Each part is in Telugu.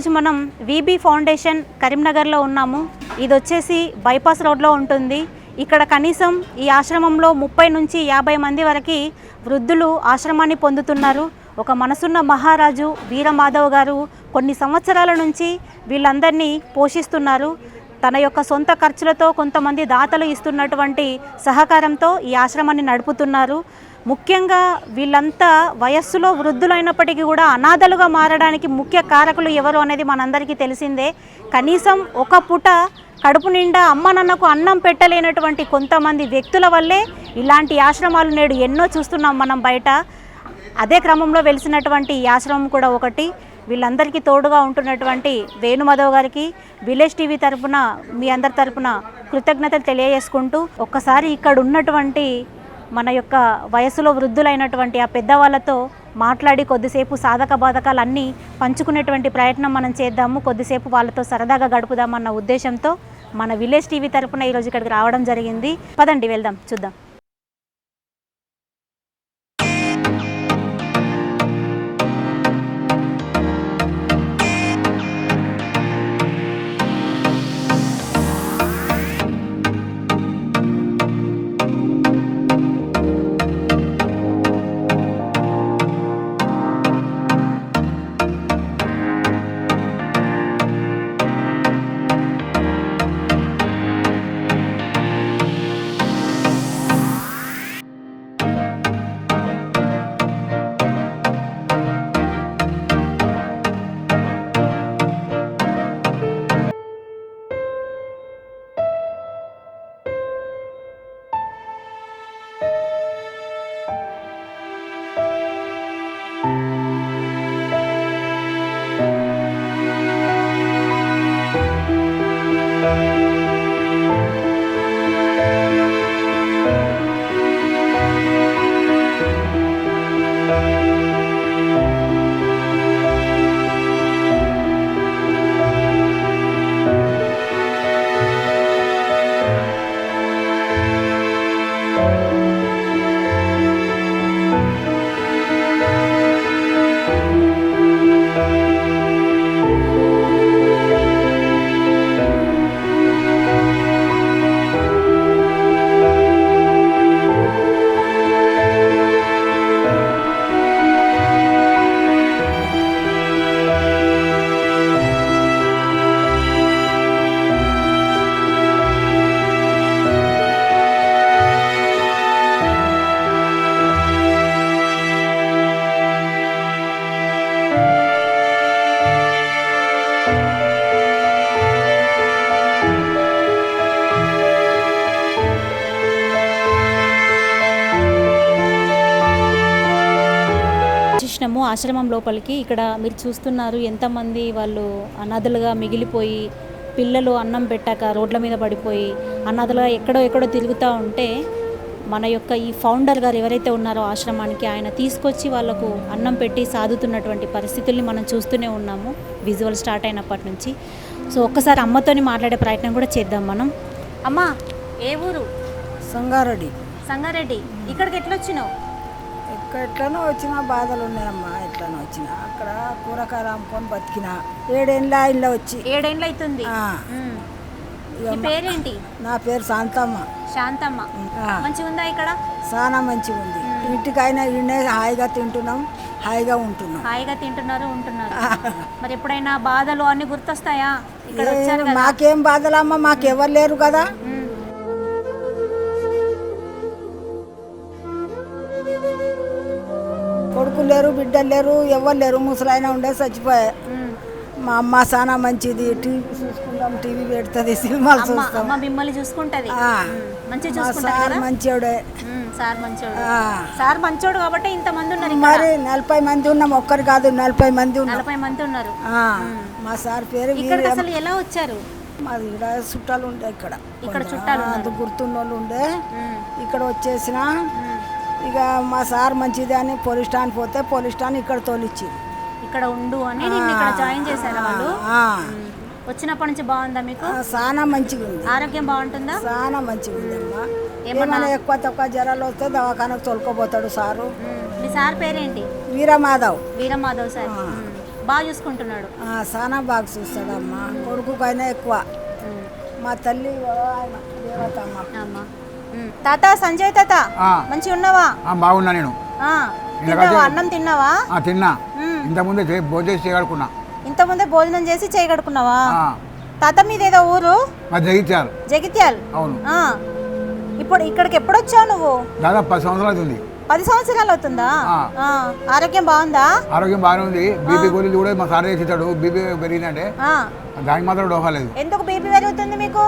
ఈరోజు మనం విబి ఫౌండేషన్ కరీంనగర్లో ఉన్నాము. ఇది వచ్చేసి బైపాస్ రోడ్లో ఉంటుంది. ఇక్కడ కనీసం ఈ ఆశ్రమంలో ముప్పై నుంచి యాభై మంది వరకు వృద్ధులు ఆశ్రమాన్ని పొందుతున్నారు. ఒక మనసున్న మహారాజు వీరమాధవ్ గారు కొన్ని సంవత్సరాల నుంచి వీళ్ళందరినీ పోషిస్తున్నారు. తన యొక్క సొంత ఖర్చులతో కొంతమంది దాతలు ఇస్తున్నటువంటి సహకారంతో ఈ ఆశ్రమాన్ని నడుపుతున్నారు. ముఖ్యంగా వీళ్ళంతా వయస్సులో వృద్ధులైనప్పటికీ కూడా అనాథలుగా మారడానికి ముఖ్య కారకులు ఎవరు అనేది మనందరికీ తెలిసిందే. కనీసం ఒక పూట కడుపు నిండా అమ్మ నన్నకు అన్నం పెట్టలేనటువంటి కొంతమంది వ్యక్తుల వల్లే ఇలాంటి ఆశ్రమాలు నేడు ఎన్నో చూస్తున్నాం మనం బయట. అదే క్రమంలో వెలిసినటువంటి ఈ ఆశ్రమం కూడా ఒకటి. వీళ్ళందరికీ తోడుగా ఉంటున్నటువంటి వేణుమాధవ్ గారికి విలేజ్ టీవీ తరపున మీ అందరి తరపున కృతజ్ఞతలు తెలియజేసుకుంటూ ఒక్కసారి ఇక్కడ ఉన్నటువంటి మన యొక్క వయసులో వృద్ధులైనటువంటి ఆ పెద్దవాళ్ళతో మాట్లాడి కొద్దిసేపు సాధక బాధకాలు అన్నీ పంచుకునేటువంటి ప్రయత్నం మనం చేద్దాము. కొద్దిసేపు వాళ్ళతో సరదాగా గడుపుదామన్న ఉద్దేశంతో మన విలేజ్ టీవీ తరపున ఈరోజు ఇక్కడికి రావడం జరిగింది. పదండి వెళ్దాం చూద్దాం. చూసినాము ఆశ్రమం లోపలికి ఇక్కడ మీరు చూస్తున్నారు ఎంతమంది వాళ్ళు అనాథలుగా మిగిలిపోయి పిల్లలు అన్నం పెట్టాక రోడ్ల మీద పడిపోయి అనాథలుగా ఎక్కడో ఎక్కడో తిరుగుతూ ఉంటే మన యొక్క ఈ ఫౌండర్ గారు ఎవరైతే ఉన్నారో ఆశ్రమానికి ఆయన తీసుకొచ్చి వాళ్ళకు అన్నం పెట్టి సాదుతున్నటువంటి పరిస్థితుల్ని మనం చూస్తూనే ఉన్నాము విజువల్ స్టార్ట్ అయినప్పటి నుంచి. సో ఒక్కసారి అమ్మతోని మాట్లాడే ప్రయత్నం కూడా చేద్దాం మనం. అమ్మ ఏ ఊరు? సంగారెడ్డి. సంగారెడ్డి. ఇక్కడికి ఎట్లా వచ్చినావు ఇక్కడ ఎట్లనో వచ్చిన బాధలు ఉన్నాయమ్మా ఎట్లనో వచ్చిన. అక్కడ కూరగాయలు అమ్ముకొని బతికిన. ఏడేళ్ళ ఇళ్ళ వచ్చి. ఏడేండ్లు అవుతుంది ఆ, పేరేంటి? నా పేరు శాంతమ్మ. శాంతమ్మ. ఆ, మంచిగా ఉందా ఇక్కడ? చాలా మంచిగా ఉంది. ఇంటికైనా ఈయనే హాయిగా తింటున్నాం హాయిగా ఉంటున్నాం. హాయిగా తింటున్నారు ఉంటున్నారు. మరి ఎప్పుడైనా బాధలు అన్ని గుర్తొస్తాయా? ఇక్కడ ఏ, వచ్చారు కదా. మాకేం బాధలమ్మా మాకెవరు లేరు కదా. లేరు బిడ్డలు లేరు ఎవరు లేరు ముసలైన ఉండే చచ్చిపోయా. మా అమ్మ చాలా మంచిది. టీవీ చూసుకుంటాం టీవీ పెడుతుంది సినిమాలు చూస్తాం. మిమ్మల్ని చూసుకుంటది. సార్ మంచోడే. సార్ మంచోడు. సార్ మంచోడు కాబట్టి ఇంత మంది ఉన్నారు ఇక్కడ. మరి నలభై మంది ఉన్నాం ఒక్కరు కాదు నలభై మంది నలభై మంది ఉన్నారు. మా సార్ పేరు వీరయ్య. అసలు ఎలా వచ్చారు? మాది ఇక్కడ చుట్టాలు ఉండే ఇక్కడ. ఇక్కడ చుట్టాలు గుర్తున్న వాళ్ళు ఉండే. ఇక్కడ వచ్చేసిన. ఇక మా సార్ మంచిది అని పోలీస్ స్టాండ్ పోతే పోలీస్ స్టాండ్ ఇక్కడ తోలిచ్చి ఇక్కడ ఉండు అని నిన్ను ఇక్కడ జాయిన్ చేశారు వాళ్ళు? ఆ. వచ్చినప్పటి నుంచి బాగుందా మీకు? ఆ, చాలా మంచిగా ఉంది ఆరోగ్యం బాగుంటుందా? చాలా మంచిగా ఉంది అమ్మా ఏమైనా ఎక్కువ తక్కువ జ్వరాలు వస్తే దవాఖానకు తోలుకోపోతాడు సారు. ఉమ్. మీ సార్ పేరేంటి? వీరమాధవ్. వీరమాధవ్ సార్. ఉమ్. బాగా చూసుకుంటున్నాడు. ఆ, చాలా బాగా చూస్తాడమ్మా. కొడుకుకైనా ఎక్కువ. మా తల్లి ఆయన దేవతమ్మ. అమ్మా. తాత సంజయ్ తాత ఆ. మంచిగా ఉన్నావా? ఆ, బాగున్నా నేను. అన్నం తిన్నావా? ఆ, తిన్నా. ఉమ్. ఇంతకుముందే చే- భోజనం చేయగలుకున్నా ఇంతకుముందే భోజనం చేసి చేయగడుకున్నావా తాత మీదేదో ఊరు? మా జగిత్యాలు. జగిత్యాల్? అవును. ఇప్పుడు ఇక్కడికి ఎప్పుడు వచ్చావు నువ్వు? దాదాపు పది సంవత్సరాలు అవుతుంది పది సంవత్సరాలు అవుతుందా. ఆరోగ్యం బాగుందా? ఆరోగ్యం బాగానే ఉంది. బీపీ గోళీలు కూడా మా సార్ చేసేటాడు బీపీ పెరిగిందంటే. దానికి మాత్రం డోకాలేదు ఎందుకు బీపీ పెరుగుతుంది మీకు?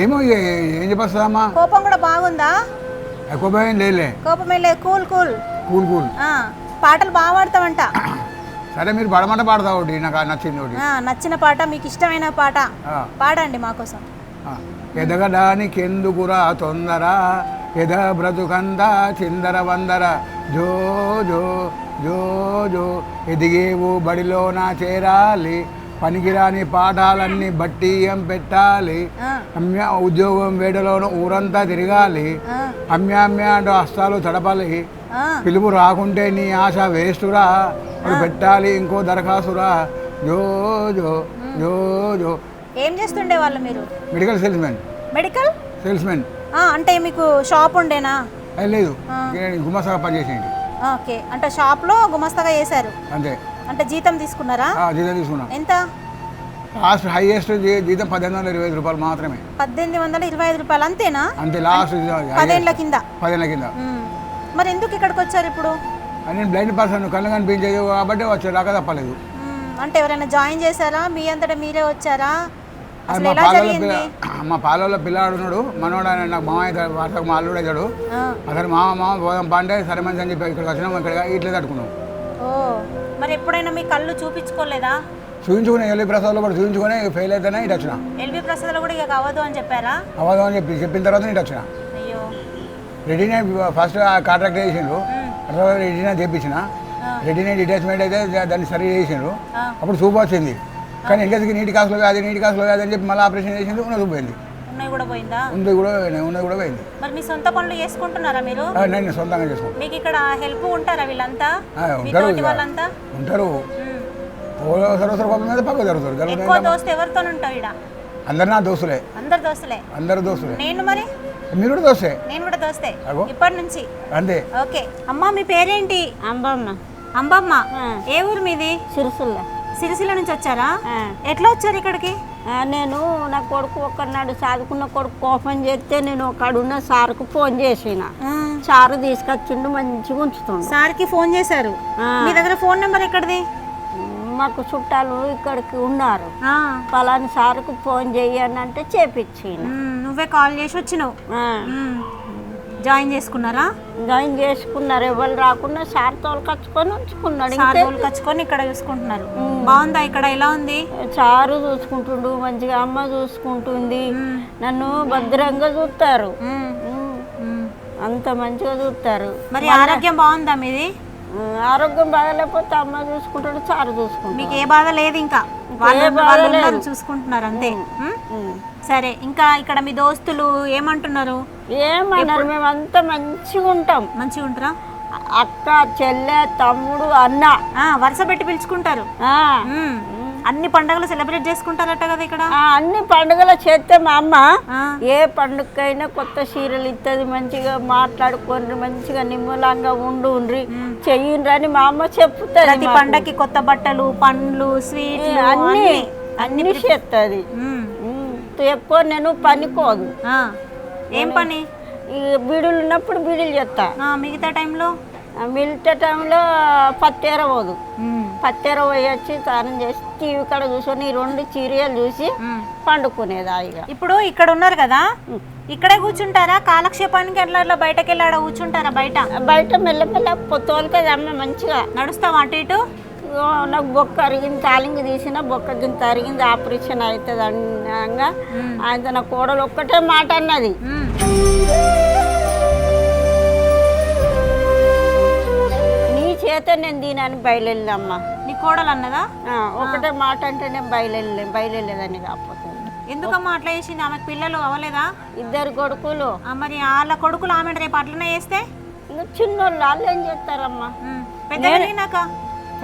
ఏమో ఏం చెప్పొస్తుందమ్మా? కోపం కూడా బాగుందా? ఎక్కువ భయం లేదులే. కోపం ఏం లేదు. Cool cool. Cool cool. ఆ. పాటలు బాగా పాడతావంట. సరే మీరు పడమంట పాడతా ఒకటి నాకు నచ్చింది ఒకటి. నచ్చిన పాట మీకు ఇష్టమైన పాట. పాడండి మాకోసం. ఎదగడానికి ఎందుకురా తొందర? ఎద బ్రతుకంద చిందర వందర. జో జో జో జో. ఎదిగేవు బడిలోన చేరాలి. పనికిరాని పాఠాలన్నీ బట్టియం పెట్టాలి? అమ్య ఉద్యోగం వేడలోన ఊరంతా తిరగాలి. ఆ, అమ్య అమ్య అంటూ హస్తాలు తడపాలి. పిలుపు రాకుంటే నీ ఆశ వేస్తురా మరి పెట్టాలి ఇంకో దరఖాస్తురా. జో జో జో జో. ఏం చేస్తుండే వాళ్ళు మీరు? మెడికల్ సేల్స్మెన్ మెడికల్ సేల్స్మెన్ అంటే మీకు షాప్ ఉండేనా? లేదు. గుమ్మసగా పనిచేసేయండి ఓకే. అంటే షాప్లో గుమస్తాగా చేశారు? అంతే. అంటే జీతం తీసుకున్నారా? ఆ, జీతం తీసుకున్నాం. ఎంత? లాస్ట్ హైయెస్ట్ జీతం పద్దెనిమిది వందల ఇరవై ఐదు రూపాయలు మాత్రమే. పద్దెనిమిది వందల ఇరవై ఐదు రూపాయలు అంతేనా? అంతే లాస్ట్ పదేళ్ళ కింద. పదేళ్ళ కింద. మరి ఎందుకు ఇక్కడికి వచ్చారు ఇప్పుడు? నేను బ్లైండ్ పర్సన్ కళ్ళు కనిపించేది కాబట్టి వచ్చే రాక తప్పలేదు. అంటే ఎవరైనా జాయిన్ చేశారా? మీ అంతటా మీరే వచ్చారా? అది మా పాలలో పిల్ల మా పాలలో పిల్లాడు ఉన్నాడు. మనోడు ఆయన నాకు మామ అవుతాడు వార్తకు మా అల్లుడు అవుతాడు అసలు మామ మామ పోదాం పా అంటే సరే మంచి అని చెప్పి ఇక్కడికి వచ్చినాం ఇక్కడ ఇట్లే తట్టుకున్నాం. ఓ మరి ఎప్పుడైనా మీ కళ్ళు చూపించుకోలేదా? చూపించుకుని ఎల్లి ప్రసాద్లో కూడా చూపించుకొని ఫెయిల్ అయితేనే ఇటు వచ్చిన. ఎల్బి ప్రసాద్లో కూడా ఇక అవ్వదు అని చెప్పారా? అవ్వదు అని చెప్పి చెప్పిన తర్వాత ఇటు వచ్చిన. అయ్యో. రెడీనే ఫస్ట్ కాంట్రాక్ట్ చేసిండ్రు రెడీనే చేపించిన. రెడీనే డిటాచ్మెంట్ అయితే దాన్ని సరి చేసిండ్రు. అప్పుడు సూప్ వచ్చింది. కానీ ఇంటికి నీటి కాసులు కాదు నీటి కాసులు కాదు అని చెప్పి మళ్ళీ ఆపరేషన్ చేసింది ఉన్న సూప్ పోయింది. ఉన్నాయి కూడా పోయిందా? ఉంది కూడా ఉన్నది కూడా పోయింది. మరి మీ సొంత పనులు చేసుకుంటున్నారా మీరు? ఆ, నేను సొంతంగా చేసుకుంటాను మీకు ఇక్కడ హెల్ప్ ఉంటారా వీళ్ళంతా? ఆ, మీ ఉంటారు. వాళ్ళంతా? ఉంటారు. సరసర కోపం మీద పక్క జరుగుతారు. ఎక్కువ? దోస్తు ఎవరితో ఉంటావు ఇక్కడ అందరు నా దోస్తులే. అందరు దోస్తులే? అందరు దోస్తులే. నేను మరి? మీరు కూడా దోస్తే? నేను కూడా దోస్తే. అగో. ఇప్పటి నుంచి? అంతే. ఓకే. అమ్మా మీ పేరేంటి? అంబమ్మ. అంబమ్మ. ఏ ఊరు మీది? సిరిసిల్ల. సిరిసిల్ల నుంచి వచ్చారా. ఎట్లా వచ్చారు ఇక్కడికి? నేను నా కొడుకు ఒక్కనాడు చదువుకున్న కొడుకు కోపం చేస్తే నేను ఒకడున్న సార్కు ఫోన్ చేసిన. సారు తీసుకొచ్చిండు మంచిగా ఉంచుతుండు. సార్కి ఫోన్ చేశారు. మీ దగ్గర ఫోన్ నెంబర్ ఎక్కడిది? మాకు చుట్టాలు ఇక్కడికి ఉన్నారు. పలాని సార్కు ఫోన్ చెయ్యని అంటే చేపించిన ఉమ్, నువ్వే కాల్ చేసి వచ్చినావు. జాయిన్ చేసుకున్నారా? జాయిన్ చేసుకున్నారు. ఎవరు రాకుండా సార్ తోలుకొచ్చుకొని ఉంచుకున్నాడు. సార్ రోజులు కచ్చుకొని ఇక్కడ చూసుకుంటున్నారు. బాగుందా ఇక్కడ? ఎలా ఉంది? సారు చూసుకుంటుండు మంచిగా అమ్మ చూసుకుంటుంది. నన్ను భద్రంగా చూస్తారు. అంత మంచిగా చూస్తారు. మరి ఆరోగ్యం బాగుందా మీది? ఆరోగ్యం బాగాలేకపోతే అమ్మ చూసుకుంటాడు చారు చూసుకుంటాడు. మీకు ఏ బాధ లేదు ఇంకా. చూసుకుంటున్నారు అంతే. సరే ఇంకా ఇక్కడ మీ దోస్తులు ఏమంటున్నారు? ఏమన్నారు? మేము అంతా మంచిగా ఉంటాం. మంచిగా ఉంటారా? అక్క చెల్లె తమ్ముడు అన్న. ఆ, వరుస పెట్టి పిలుచుకుంటారు. అన్ని పండుగలు సెలబ్రేట్ చేసుకుంటారట కదా ఇక్కడ? అన్ని పండుగలు చేస్తే మా అమ్మ. ఏ పండుగకైనా కొత్త చీరలు ఇస్తుంది మంచిగా మాట్లాడుకొని మంచిగా నిమ్మలంగా ఉండు ఉండ్రి చెయ్యండ్రి అని మా అమ్మ చెప్తుంది ప్రతి పండగకి కొత్త బట్టలు పండ్లు స్వీట్లు అన్ని అన్ని చేస్తుంది. ఎక్కువ నేను పనికోదు. ఏం పని? బీడులు ఉన్నప్పుడు బీడులు చేస్తా. మిగతా టైంలో? మిగతా టైంలో పత్తేర పోదు. పత్తేర పోయి వచ్చి స్నానం చేసి టీవీ కాడ కూర్చొని ఈ రెండు చీరియలు చూసి. పండుకునేది హాయిగా ఇప్పుడు ఇక్కడ ఉన్నారు కదా? ఇక్కడే కూర్చుంటారా? కాలక్షేపానికి ఎట్లా అట్లా బయటకు కూర్చుంటారా బయట? బయట మెల్లమెల్ల తోలుతుంది అమ్మ మంచిగా. నడుస్తావా అటు ఇటు? నాకు బొక్క అరిగింది తాలింగి తీసిన బొక్క గింత అరిగింది ఆపరేషన్ అవుతుంది అనగా ఆయన నా కోడలు ఒక్కటే మాట అన్నది. నీ చేత నేను దీనని బయలుదేరిందమ్మా నీ కోడలు అన్నదా? ఒకటే మాట అంటే నేను బయలుదేరలే బయలుదేరలేదని కాకపోతే. ఎందుకమ్మా అట్లా చేసింది? ఆమెకు పిల్లలు అవ్వలేదా? ఇద్దరు కొడుకులు. మరి వాళ్ళ కొడుకులు ఆమె రేపు అట్లనే చేస్తే? చిన్నోళ్ళు వాళ్ళు ఏం చేస్తారమ్మా? పెద్ద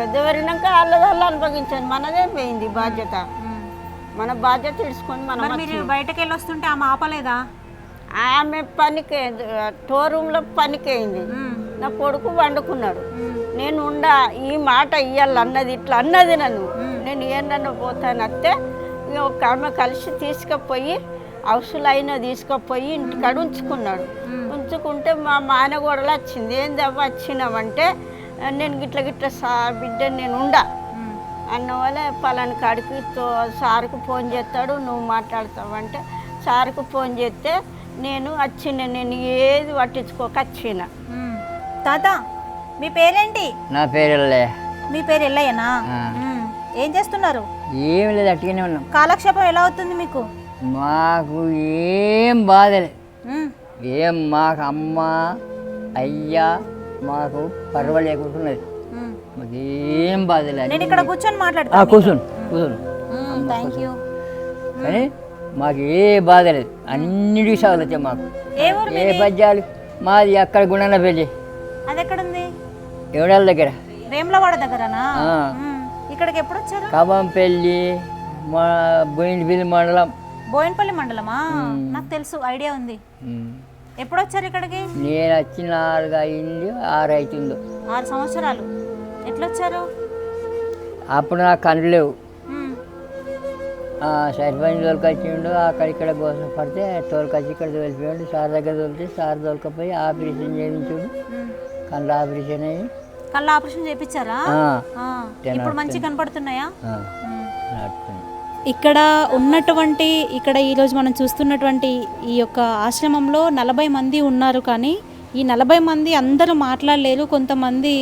పెరిగినాక వాళ్ళది వాళ్ళు అనుభవించాను. మనదే పోయింది బాధ్యత. మన బాధ్యత తెలుసుకొని మనం మరి మీరు బయటకు వెళ్ళి వస్తుంటే ఆమె ఆపలేదా? ఆమె పనికి స్టోర్ రూమ్లో పనికి అయింది. నా కొడుకు వండుకున్నాడు. నేను ఉండా ఈ మాట ఇయ్యాలి అన్నది ఇట్లా అన్నది నన్ను. నేను ఏంటన్నా పోతాను అత్తే ఇక ఒక ఆమె కలిసి తీసుకుపోయి అవసరమైన తీసుకుపోయి ఇంటికాడ ఉంచుకున్నాడు. ఉంచుకుంటే మా మానగోడలు వచ్చింది. ఏందవ్వ వచ్చినావంటే నేను గిట్ల గిట్ల సా బిడ్డ నేను ఉండా. అన్న వల్ల పలాని కాడికి సార్కు ఫోన్ చేస్తాడు నువ్వు మాట్లాడతావంటే సార్కు ఫోన్ చేస్తే నేను వచ్చిన నేను ఏది పట్టించుకోక వచ్చిన. తాత మీ పేరేంటి? నా పేరు. మీ పేరు ఎల్లయ్యనా. ఏం చేస్తున్నారు? ఏం లేదు అట్టుగానే ఉన్నాం. కాలక్షేపం ఎలా అవుతుంది మీకు? మాకు ఏం బాధలేదు మ్మ్. ఏం మాకు అమ్మ అయ్యా మాకు పర్వాలేకుంటున్నది మ్మ్. మాకు ఏం బాధలేదు నేను ఇక్కడ కూర్చొని కూర్చోండి కూర్చోండి. థ్యాంక్ యూ కానీ మాకు ఏ బాధ లేదు. అన్నిటికీ సాగులు వచ్చాయి మాకు. ఏ పద్యాలు? మాది అక్కడ గుణన పెళ్ళి అది ఎక్కడుంది ఎవడాల దగ్గర. వేములవాడ దగ్గరనా. ఇక్కడికి ఎప్పుడు వచ్చారు మా బోయినపల్లి మండలం. బోయినపల్లి మండలమా? నాకు తెలుసు ఐడియా ఉంది. ఎప్పుడు వచ్చారు ఇక్కడికి? నేను వచ్చిన ఆరుగా అయింది ఆరు అవుతుందో ఆరు సంవత్సరాలు. ఎట్లా వచ్చారు అప్పుడు నాకు కళ్ళు లేవు. ఆ సర్పంచ్ తోలుకొచ్చిండు అక్కడ ఇక్కడ కోసం పడితే తోలుకొచ్చి ఇక్కడ తోలిపోయాడు. సార్ దగ్గర తోలితే సార్ తోలుకపోయి ఆపరేషన్ చేయించుడు. మ్మ్. కళ్ళు ఆపరేషన్ అయ్యి. కళ్ళ ఆపరేషన్ చేయించారా? ఆ, ఆ. ఇప్పుడు మంచి కనపడుతున్నాయా? ఆ, మ్మ్. నడుస్తుంది. ఇక్కడ ఉన్నటువంటి ఇక్కడ ఈరోజు మనం చూస్తున్నటువంటి ఈ యొక్క ఆశ్రమంలో నలభై మంది ఉన్నారు కానీ ఈ నలభై మంది అందరూ మాట్లాడలేరు. కొంతమంది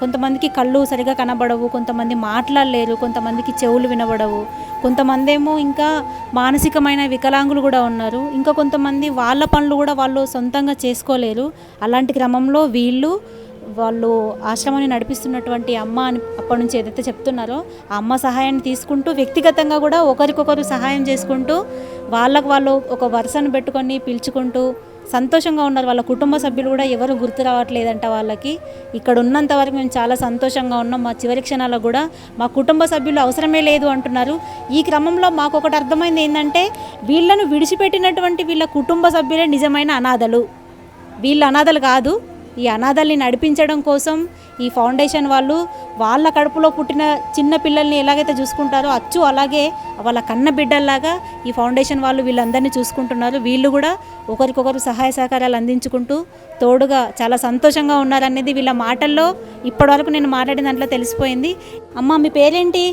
కొంతమందికి కళ్ళు సరిగా కనబడవు కొంతమంది మాట్లాడలేరు కొంతమందికి చెవులు వినబడవు. కొంతమంది ఏమో ఇంకా మానసికమైన వికలాంగులు కూడా ఉన్నారు. ఇంకా కొంతమంది వాళ్ళ పనులు కూడా వాళ్ళు సొంతంగా చేసుకోలేరు. అలాంటి క్రమంలో వీళ్ళు వాళ్ళు ఆశ్రమాన్ని నడిపిస్తున్నటువంటి అమ్మ అని అప్పటి నుంచి ఏదైతే చెప్తున్నారో ఆ అమ్మ సహాయాన్ని తీసుకుంటూ వ్యక్తిగతంగా కూడా ఒకరికొకరు సహాయం చేసుకుంటూ వాళ్ళకు వాళ్ళు ఒక వరుసను పెట్టుకొని పిలుచుకుంటూ సంతోషంగా ఉన్నారు. వాళ్ళ కుటుంబ సభ్యులు కూడా ఎవరు గుర్తు రావట్లేదంట వాళ్ళకి. ఇక్కడ ఉన్నంత వరకు మేము చాలా సంతోషంగా ఉన్నాం. మా చివరి క్షణాల్లో కూడా మా కుటుంబ సభ్యులు అవసరమే లేదు అంటున్నారు. ఈ క్రమంలో మాకు ఒకటి అర్థమైంది ఏంటంటే వీళ్ళను విడిచిపెట్టినటువంటి వీళ్ళ కుటుంబ సభ్యులే నిజమైన అనాథలు. వీళ్ళు అనాథలు కాదు ఈ అనాథల్ని నడిపించడం కోసం ఈ ఫౌండేషన్ వాళ్ళు వాళ్ళ కడుపులో పుట్టిన చిన్న పిల్లల్ని ఎలాగైతే చూసుకుంటారో అచ్చు అలాగే వాళ్ళ కన్న బిడ్డల్లాగా ఈ ఫౌండేషన్ వాళ్ళు వీళ్ళందరినీ చూసుకుంటున్నారు. వీళ్ళు కూడా ఒకరికొకరు సహాయ సహకారాలు అందించుకుంటూ తోడుగా చాలా సంతోషంగా ఉన్నారనేది వీళ్ళ మాటల్లో ఇప్పటివరకు నేను మాట్లాడిన దాంట్లో తెలిసిపోయింది. అమ్మ మీ పేరేంటి?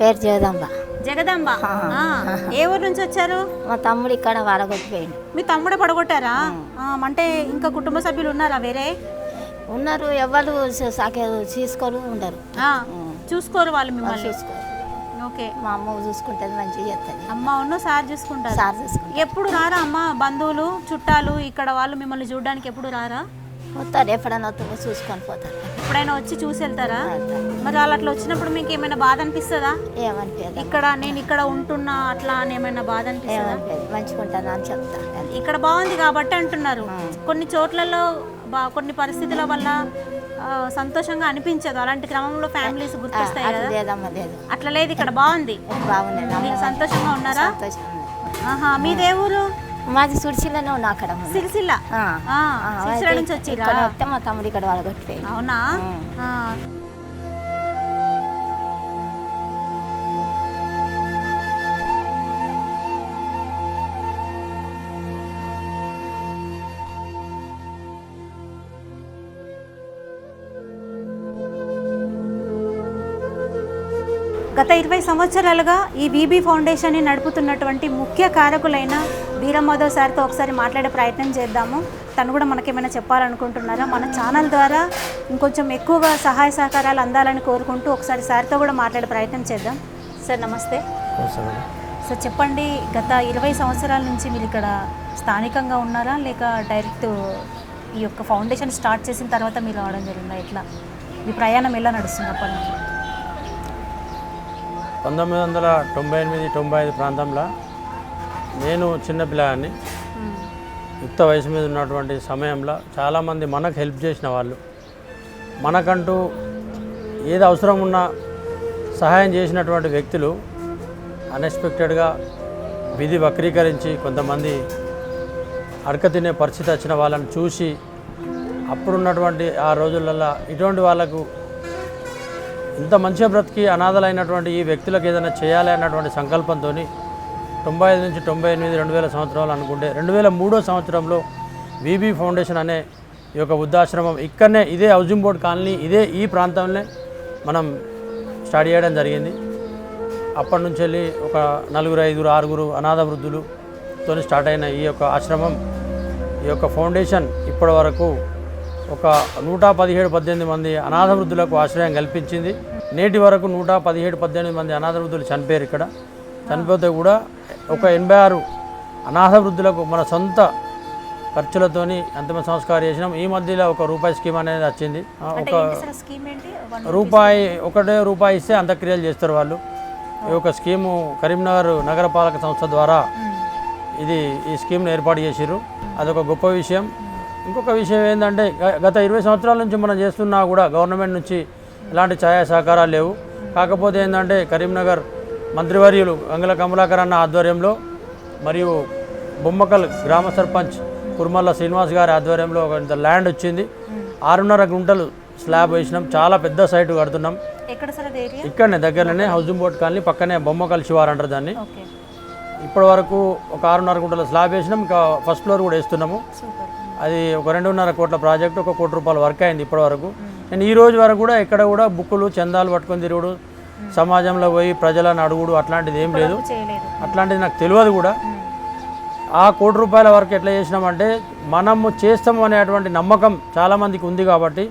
పేరు జగదంబ జగదాంబ. ఆ, ఏ ఊరు నుంచి వచ్చారు? మా తమ్ముడు ఇక్కడ వాడగొట్టిపోయిండు. మీ తమ్ముడే పడగొట్టారా? ఆ, అంటే ఇంకా కుటుంబ సభ్యులు ఉన్నారా వేరే? ఉన్నారు ఎవరు సాకే తీసుకోరు ఉండరు. ఆ, చూసుకోరు వాళ్ళు మిమ్మల్ని? చూసుకోరు. ఓకే. మా అమ్మ చూసుకుంటుంది మంచిగా చేస్తుంది. అమ్మ ఉన్న సార్ చూసుకుంటారు? సార్ చూసుకుంటారు. ఎప్పుడు రారా అమ్మ? బంధువులు చుట్టాలు ఇక్కడ వాళ్ళు మిమ్మల్ని చూడడానికి ఎప్పుడు రారా? పోతారు ఎప్పుడైనా వస్తుందో చూసుకొని పోతారు. ఎప్పుడైనా వచ్చి చూసి వెళ్తారా. మరి వాళ్ళు అట్లా వచ్చినప్పుడు మీకు ఏమైనా బాధ అనిపిస్తుందా? ఏమనిపించదు ఇక్కడ నేను ఇక్కడ ఉంటున్నా అట్లా అని ఏమైనా బాధ అనిపిస్తుందా? మంచిగా ఉంటాను అని చెప్తా. ఇక్కడ బాగుంది కాబట్టి అంటున్నారు. కొన్ని చోట్లలో బా కొన్ని పరిస్థితుల వల్ల సంతోషంగా అనిపించదు. అలాంటి క్రమంలో ఫ్యామిలీస్ గుర్తొస్తాయి అట్లా కదా? అట్లా లేదు ఇక్కడ బాగుంది. మీరు సంతోషంగా ఉన్నారా. ఆహా మీదే ఊరు? మాది సుడిచిలోనే ఉన్నా అక్కడ. సిరిసిల్ల? సిరిసిల్ల నుంచి వస్తే మా తమ్ముడు ఇక్కడ వాడగొట్టిపోయిండు అవునా? గత ఇరవై సంవత్సరాలుగా ఈ బీబీ ఫౌండేషన్ని నడుపుతున్నటువంటి ముఖ్య కారకులైన వీరమాధవ్ సార్తో ఒకసారి మాట్లాడే ప్రయత్నం చేద్దాము. తను కూడా మనకేమైనా చెప్పాలనుకుంటున్నారా? మన ఛానల్ ద్వారా ఇంకొంచెం ఎక్కువగా సహాయ సహకారాలు అందాలని కోరుకుంటూ ఒకసారి సార్తో కూడా మాట్లాడే ప్రయత్నం చేద్దాం. సార్ నమస్తే. సార్ చెప్పండి గత ఇరవై సంవత్సరాల నుంచి మీరు ఇక్కడ స్థానికంగా ఉన్నారా? లేక డైరెక్ట్ ఈ యొక్క ఫౌండేషన్ స్టార్ట్ చేసిన తర్వాత మీరు రావడం జరిగిందా? ఎట్లా? మీ ప్రయాణం ఎలా నడుస్తుంది అప్పటి నుంచి? పంతొమ్మిది వందల తొంభై ఎనిమిది తొంభై ఐదు ప్రాంతంలో నేను చిన్న పిల్లాన్ని యుక్త వయసు మీద ఉన్నటువంటి సమయంలో చాలామంది మనకు హెల్ప్ చేసిన వాళ్ళు మనకంటూ ఏది అవసరం ఉన్నా సహాయం చేసినటువంటి వ్యక్తులు అన్ఎక్స్పెక్టెడ్గా విధి వక్రీకరించి కొంతమంది అడక తినే పరిస్థితి వచ్చిన వాళ్ళని చూసి అప్పుడున్నటువంటి ఆ రోజులలో ఇటువంటి వాళ్ళకు ఇంత మంచిగా బ్రతికి అనాథలైనటువంటి ఈ వ్యక్తులకు ఏదైనా చేయాలి అన్నటువంటి సంకల్పంతో తొంభై ఐదు నుంచి తొంభై ఎనిమిది రెండు వేల సంవత్సరాలు అనుకుంటే రెండు వేల మూడో సంవత్సరంలో విబి ఫౌండేషన్ అనే ఈ యొక్క వృద్ధాశ్రమం ఇక్కడనే ఇదే హౌజింగ్ బోర్డ్ కాలనీ ఇదే ఈ ప్రాంతంలో మనం స్టార్ట్ చేయడం జరిగింది. అప్పటి నుంచి వెళ్ళి ఒక నలుగురు ఐదుగురు ఆరుగురు అనాథ వృద్ధులతో స్టార్ట్ అయిన ఈ యొక్క ఆశ్రమం ఈ యొక్క ఫౌండేషన్ ఇప్పటి వరకు ఒక నూట పదిహేడు పద్దెనిమిది మంది అనాథ వృద్ధులకు ఆశ్రయం కల్పించింది. నేటి వరకు నూట పదిహేడు పద్దెనిమిది మంది అనాథ వృద్ధులు చనిపోయారు ఇక్కడ. చనిపోతే కూడా ఒక ఎనభై ఆరు అనాథ వృద్ధులకు మన సొంత ఖర్చులతోని అంతిమ సంస్కారం చేసినాం. ఈ మధ్యలో ఒక రూపాయి స్కీమ్ అనేది వచ్చింది. ఒక రూపాయి ఒకటే రూపాయి ఇస్తే అంత్యక్రియలు చేస్తారు వాళ్ళు. ఈ యొక్క స్కీము కరీంనగర్ నగరపాలక సంస్థ ద్వారా ఇది ఈ స్కీమ్ను ఏర్పాటు చేసిర్రు. అదొక గొప్ప విషయం. ఇంకొక విషయం ఏంటంటే గ- గత ఇరవై సంవత్సరాల నుంచి మనం చేస్తున్నా కూడా గవర్నమెంట్ నుంచి ఎలాంటి ఛాయా సహకారాలు లేవు. కాకపోతే ఏంటంటే కరీంనగర్ మంత్రివర్యులు గంగుల కమలాకర్ అన్న ఆధ్వర్యంలో మరియు బొమ్మకల్ గ్రామ సర్పంచ్ కుర్మల్ల శ్రీనివాస్ గారి ఆధ్వర్యంలో ఒక ల్యాండ్ వచ్చింది. ఆరున్నర గుంటలు స్లాబ్ వేసినాం. చాలా పెద్ద సైటు కడుతున్నాం. ఇక్కడనే దగ్గరలోనే హౌసింగ్ బోర్డ్ కాలనీ పక్కనే బొమ్మకల్ శివారు అంటారు దాన్ని. ఇప్పటి వరకు ఒక ఆరున్నర గుంటల స్లాబ్ వేసినాం. ఇంకా ఫస్ట్ ఫ్లోర్ కూడా వేస్తున్నాము. అది ఒక రెండున్నర కోట్ల ప్రాజెక్ట్ ఒక కోటి రూపాయలు వర్క్ అయింది ఇప్పటి వరకు. నేను ఈ రోజు వరకు కూడా ఎక్కడ కూడా బుక్కులు చందాలు పట్టుకొని తిరుగుడు సమాజంలో పోయి ప్రజలను అడుగుడు అట్లాంటిది ఏం లేదు. అట్లాంటిది నాకు తెలియదు కూడా. ఆ కోటి రూపాయల వరకు ఎట్లా చేసినామంటే మనము చేస్తాము అనేటువంటి నమ్మకం చాలామందికి ఉంది కాబట్టి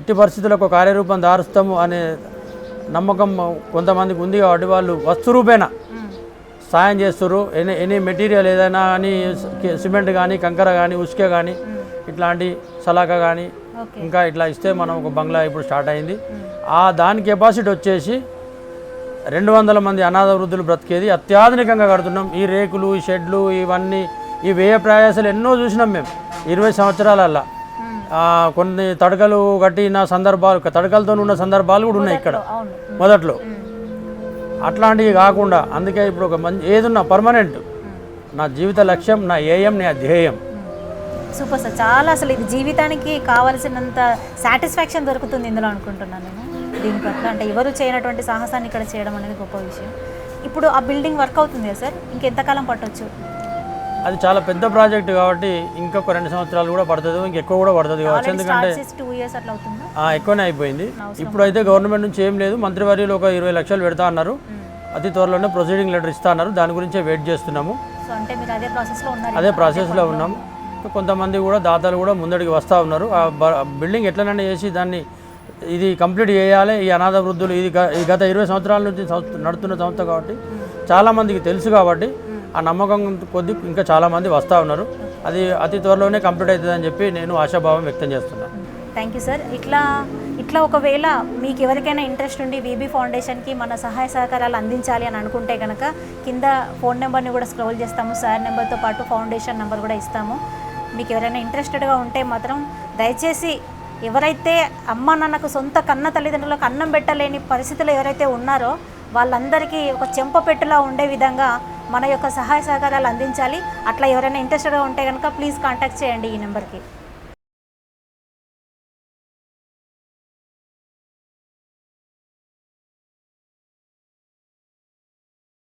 ఎట్టి పరిస్థితులకు కార్యరూపం దారుస్తాము అనే నమ్మకం కొంతమందికి ఉంది కాబట్టి వాళ్ళు వస్తు రూపేణ సాయం చేస్తారు ఎనీ ఎనీ మెటీరియల్ ఏదైనా కానీ సిమెంట్ కానీ కంకర కానీ ఉసుక కానీ ఇట్లాంటి సలాక కానీ ఇంకా ఇట్లా ఇస్తే మనం ఒక బంగ్లా ఇప్పుడు స్టార్ట్ అయింది. ఆ దాని కెపాసిటీ వచ్చేసి రెండు వందల మంది అనాథ వృద్ధులు బ్రతికేది. అత్యాధునికంగా కడుతున్నాం. ఈ రేకులు ఈ షెడ్లు ఇవన్నీ ఈ వ్యయ ప్రయాసాలు ఎన్నో చూసినాం మేము ఇరవై సంవత్సరాలల్లా. కొన్ని తడకలు కట్టిన సందర్భాలు తడకలతో ఉన్న సందర్భాలు కూడా ఉన్నాయి ఇక్కడ. మొదట్లో అట్లాంటివి కాకుండా అందుకే ఇప్పుడు ఒక మంచి ఏదున్నా పర్మనెంట్. నా జీవిత లక్ష్యం నా ఏయం నా ధ్యేయం. Super sir. చాలా అసలు ఇది జీవితానికి కావలసినంత సాటిస్ఫాక్షన్ దొరుకుతుంది ఇందులో అనుకుంటున్నాను నేను. దీని పట్ల అంటే ఎవరు చేయనటువంటి సాహసాన్ని ఇక్కడ చేయడం అనేది గొప్ప విషయం. ఇప్పుడు ఆ బిల్డింగ్ వర్క్ అవుతుంది కదా సార్ ఇంకెంతకాలం పట్టొచ్చు? అది చాలా పెద్ద ప్రాజెక్ట్ కాబట్టి ఇంకొక రెండు సంవత్సరాలు కూడా పడుతుంది ఇంకెక్కువ కూడా పడుతుంది కావచ్చు. ఎందుకంటే ఎక్కువనే అయిపోయింది. ఇప్పుడు అయితే గవర్నమెంట్ నుంచి ఏం లేదు మంత్రివర్యులు ఒక ఇరవై లక్షలు పెడతా అన్నారు. అతి త్వరలోనే ప్రొసీడింగ్ లెటర్ ఇస్తా అన్నారు. దాని గురించే వెయిట్ చేస్తున్నాము. అదే ప్రాసెస్లో ఉన్నాము. కొంతమంది కూడా దాతలు కూడా ముందడికి వస్తూ ఉన్నారు. ఆ బిల్డింగ్ ఎట్లనైనా చేసి దాన్ని ఇది కంప్లీట్ చేయాలి. ఈ అనాథ వృద్ధులు ఇది గత ఇరవై సంవత్సరాల నుంచి నడుతున్న సంస్థ కాబట్టి చాలామందికి తెలుసు కాబట్టి ఆ నమ్మకం కొద్ది ఇంకా చాలామంది వస్తూ ఉన్నారు. అది అతి త్వరలోనే కంప్లీట్ అవుతుందని చెప్పి నేను ఆశాభావం వ్యక్తం చేస్తున్నాను థ్యాంక్ యూ సార్. ఇట్లా ఇట్లా ఒకవేళ మీకు ఎవరికైనా ఇంట్రెస్ట్ ఉండి వీబీ ఫౌండేషన్కి మన సహాయ సహకారాలు అందించాలి అని అనుకుంటే కనుక కింద ఫోన్ నెంబర్ని కూడా స్క్రోల్ చేస్తాము. సార్ నెంబర్తో పాటు ఫౌండేషన్ నెంబర్ కూడా ఇస్తాము. మీకు ఎవరైనా ఇంట్రెస్టెడ్గా ఉంటే మాత్రం దయచేసి ఎవరైతే అమ్మ నాన్నకు సొంత కన్న తల్లిదండ్రులకు అన్నం పెట్టలేని పరిస్థితులు ఎవరైతే ఉన్నారో వాళ్ళందరికీ ఒక చెంపపెట్టులా ఉండే విధంగా మన యొక్క సహాయ సహకారాలు అందించాలి. అట్లా ఎవరైనా ఇంట్రెస్టెడ్గా ఉంటే కనుక ప్లీజ్ కాంటాక్ట్ చేయండి ఈ నెంబర్కి